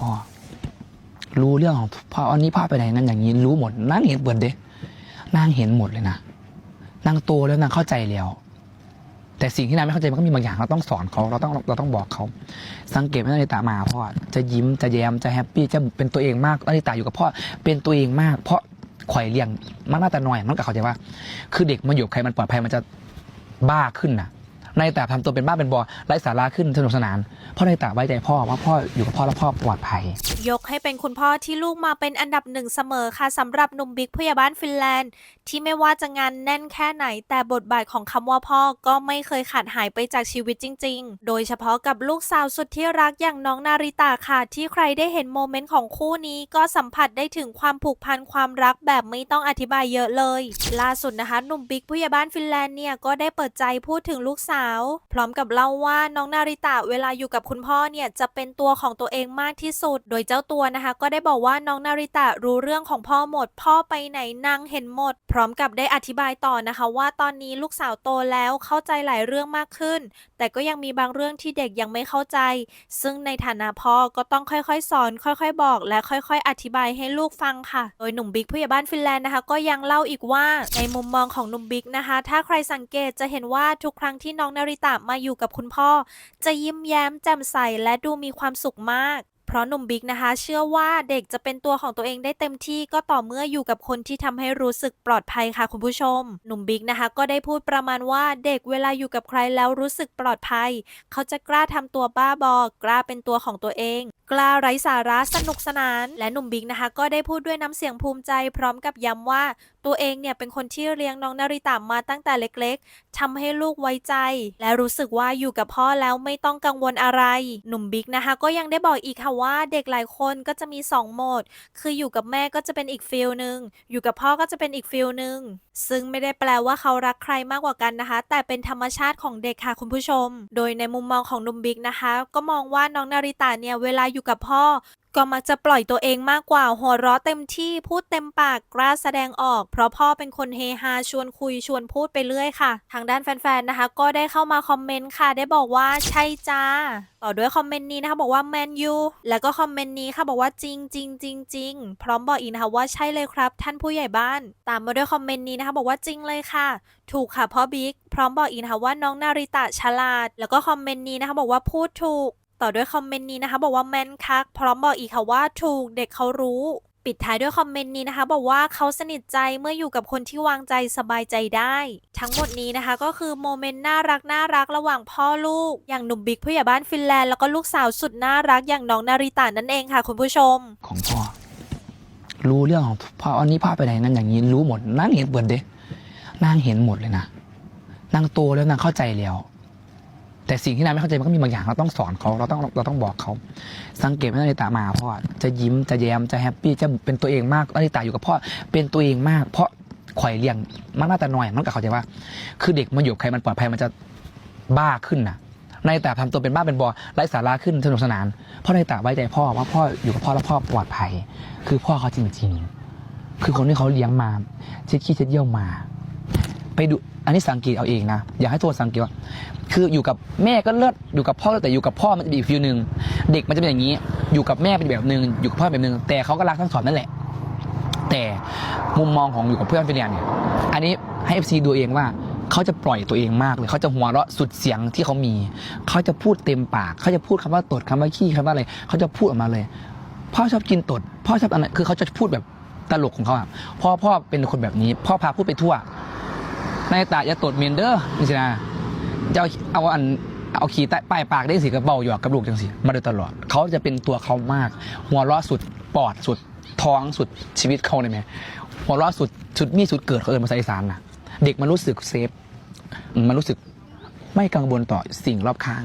พ่อ รู้เรื่องของพ่ออันนี้พ่อไปไหนนั่นอย่างนี้รู้หมดนั่งเห็นเปิดเด้นั่งเห็นหมดเลยนะนั่งโตแล้วนั่งเข้าใจแล้วแต่สิ่งที่นางไม่เข้าใจมันก็มีบางอย่างเราต้องสอนเขาเราต้องเราต้องบอกเขา สังเกตว่านาฬิตามาพ่อจะยิ้มจะแย้มจะแฮปปี้จะเป็นตัวเองมากนาฬิตาอยู่กับพ่อเป็นตัวเองมาก เพราะข่อยเลี้ยงมันน่าแต่น้อยมันก็เข้าใจว่า คือเด็กมาอยู่กับใครมันปลอดภัยมันจะบ้าขึ้นนะ นาฬิตาทำตัวเป็นบ้าเป็นบอไร้สาระขึ้นสนุกสนาน เพราะนาฬิตาไว้ใจพ่อว่าพ่ออยู่กับพ่อแล้วพ่อปลอดภัย ยกให้เป็นคุณพ่อที่ลูกมาเป็นอันดับหนึ่งเสมอค่ะสำหรับหนุ่มบิ๊กผู้ใหญ่บ้านฟินแลนด์ ที่ไม่ว่าจะงานแน่นแค่ไหน แต่บทบาทของคำว่าพ่อก็ไม่เคยขาดหายไปจากชีวิตจริง ๆ โดยเฉพาะกับลูกสาวสุดที่รักอย่างน้องนาริตาค่ะที่ใครได้เห็นโมเมนต์ของคู่นี้ก็สัมผัสได้ถึงความผูกพันความรักแบบไม่ต้องอธิบายเยอะเลย ล่าสุดนะคะหนุ่มบิ๊กผู้ใหญ่บ้านฟินแลนด์เนี่ยก็ได้เปิดใจพูดถึงลูกสาวพร้อมกับเล่าว่าน้องนาริตะเวลาอยู่กับคุณพ่อเนี่ยจะเป็นตัวของตัวเองมากที่สุด โดยเจ้าตัวนะคะ ก็ได้บอกว่าน้องนาริตะรู้เรื่องของพ่อหมด พ่อไปไหนนางเห็นหมด พร้อมกับได้อธิบายต่อนะคะ ว่าตอนนี้ลูกสาวโตแล้วเข้าใจหลายเรื่องมากขึ้น แต่ก็ยังมีบางเรื่องที่เด็กยังไม่เข้าใจ ซึ่งในฐานะพ่อก็ต้องค่อยๆ สอน ค่อยๆ บอก และค่อยๆ อธิบายให้ลูกฟังค่ะ โดยหนุ่มบิ๊กผู้ใหญ่บ้านฟินแลนด์นะคะ ก็ยังเล่าอีกว่าในมุมมองของหนุ่มบิ๊กนะคะ ถ้าใครสังเกตจะเห็นว่าทุกครั้งที่น้องนาริตะมาอยู่กับคุณพ่อ จะยิ้มแย้มแจ่มใสและดูมีความสุขมาก เพราะหนุ่มบิ๊กนะคะ เชื่อว่าเด็กจะเป็นตัวของตัวเองได้เต็มที่ก็ต่อเมื่ออยู่กับคนที่ทำให้รู้สึกปลอดภัยค่ะคุณผู้ชม หนุ่มบิ๊กนะคะ ก็ได้พูดประมาณว่าเด็กเวลาอยู่กับใครแล้วรู้สึกปลอดภัย เขาจะกล้าทำตัวบ้าบอกล้าเป็นตัวของตัวเอง กล้าไร้สาระสนุกสนาน และหนุ่มบิ๊กนะคะ ก็ได้พูดด้วยน้ำเสียงภูมิใจ พร้อมกับย้ำว่าตัวเองเนี่ยเป็นคนที่เลี้ยงน้องนาริตะมาตั้งแต่เล็กๆทำให้ลูกไว้ใจ และรู้สึกว่าอยู่กับพ่อแล้วไม่ต้องกังวลอะไร หนุ่มบิ๊กนะคะ ก็ยังได้บอกอีกค่ะว่าเด็กหลายคนก็จะมีสองโหมด คืออยู่กับแม่ก็จะเป็นอีกฟิลหนึ่งอยู่กับพ่อก็จะเป็นอีกฟิลหนึ่งซึ่งไม่ได้แปลว่าเขารักใครมากกว่ากันนะคะ แต่เป็นธรรมชาติของเด็กค่ะคุณผู้ชม โดยในมุมมองของหนุ่มบิ๊กนะคะ ก็มองว่าน้องนาริตะเนี่ยเวลาอยู่กับพ่อ ก็มักจะปล่อยตัวเองมากกว่าหัวเราะเต็มที่พูดเต็มปากกล้าแสดงออก เพราะพ่อเป็นคนเฮฮาชวนคุยชวนพูดไปเรื่อยค่ะ ทางด้านแฟนๆนะคะ ก็ได้เข้ามาคอมเมนต์ค่ะ ได้บอกว่าใช่จ้าต่อด้วยคอมเมนต์นี้นะคะบอกว่าแมนยูแล้วก็คอมเมนต์นี้ค่ะบอกว่าจริงจริงจริงจริงพร้อมบอกอีกนะคะว่าใช่เลยครับ ท่านผู้ใหญ่บ้าน ตามมาด้วยคอมเมนต์นี้นะคะบอกว่าจริงเลยค่ะ ถูกค่ะพ่อบิ๊กพร้อมบอกอีกนะคะว่าน้องนาริตะฉลาด แล้วก็คอมเมนต์นี้นะคะบอกว่าพูดถูก ต่อด้วยคอมเมนต์นี้นะคะ บอกว่าแมนคักพร้อมบอกอีกค่ะว่าถูกเด็กเขารู้ปิดท้ายด้วยคอมเมนต์นี้นะคะ บอกว่าเขาสนิทใจเมื่ออยู่กับคนที่วางใจสบายใจได้ ทั้งหมดนี้นะคะก็คือโมเมนต์น่ารักน่ารักระหว่างพ่อลูก อย่างหนุ่มบิ๊กผู้ใหญ่บ้านฟินแลนด์แล้วก็ลูกสาวสุดน่ารักอย่างน้องนาริตานั่นเองค่ะ คุณผู้ชม ของพ่อ รู้เรื่องของพ่ออันนี้พ่อไปไหนนั่นอย่างนี้รู้หมดนั่งเห็นเปิดเด้นั่งเห็นหมดเลยนะนั่งโตแล้วนั่งเข้าใจแล้ว แต่สิ่งที่นางไม่เข้าใจมันก็มีบางอย่างเราต้องสอนเขาเราต้องเราต้องบอกเขาสังเกตว่านาฬิตามาพ่อจะยิ้มจะแย้มจะแฮปปี้จะเป็นตัวเองมากนาฬิตาอยู่กับพ่อเป็นตัวเองมาก เพราะข่อยเลี้ยงมันน่าแต่น้อยมันก็เข้าใจว่า คือเด็กมาอยู่ใครมันปลอดภัยมันจะบ้าขึ้นนะนาฬิตาทำตัวเป็นบ้าเป็นบอไร้สาระขึ้นสนุกสนานเพราะนาฬิตาไว้ใจพ่อว่าพ่ออยู่กับพ่อแล้วพ่อปลอดภัย คือพ่อเขาจริง ๆ คือคนที่เขาเลี้ยงมาเช็ดขี้เช็ดเยี่ยวมา ดูอันนี้สังเกตเอาเองนะ อยากให้ตัวสังเกตว่า คืออยู่กับแม่ก็เลิศอยู่กับพ่อแต่อยู่กับพ่อมันจะเป็นอีกฟิลหนึ่งเด็กมันจะเป็นอย่างนี้ อยู่กับแม่เป็นแบบหนึ่งอยู่กับพ่อแบบหนึ่งแต่เขาก็รักทั้งสองนั่นแหละ แต่มุมมองของอยู่กับเพื่อนฟิเลียนเนี่ยอันนี้ให้เอฟซีดูเองว่าเขาจะปล่อยตัวเองมากเลย เขาจะหัวเราะสุดเสียงที่เขามี เขาจะพูดเต็มปาก เขาจะพูดคำว่าตดคำว่าขี้คำว่าอะไร เขาจะพูดออกมาเลย พ่อชอบกินตด พ่อชอบอะไรคือเขาจะพูดแบบตลกของเขาอะ พ่อพ่อเป็นคนแบบนี้ พ่อพาพูดไปทั่ว ในตาอย่าตดเมนเดอร์นี่สินะจะเอาเอาอันเอาขี่ใต้ป้ายปากได้สิกระเป๋าหยอกกับลูกจังสิมาโดยตลอด เขาจะเป็นตัวเขามาก หัวเราะสุดปอดสุดท้องสุดชีวิตเขาเลยไหมหัวเราะสุดสุดมีสุดเกิดเขาเอินภาษาอีสานนะเด็กมันรู้สึกเซฟ มันรู้สึกไม่กังวลต่อสิ่งรอบข้าง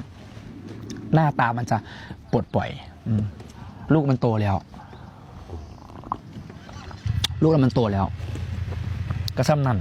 หน้าตามันจะปลดปล่อยอลูกมันโตแล้ว ลูกเรามันโตแล้ว ก็ซ้ำนั่น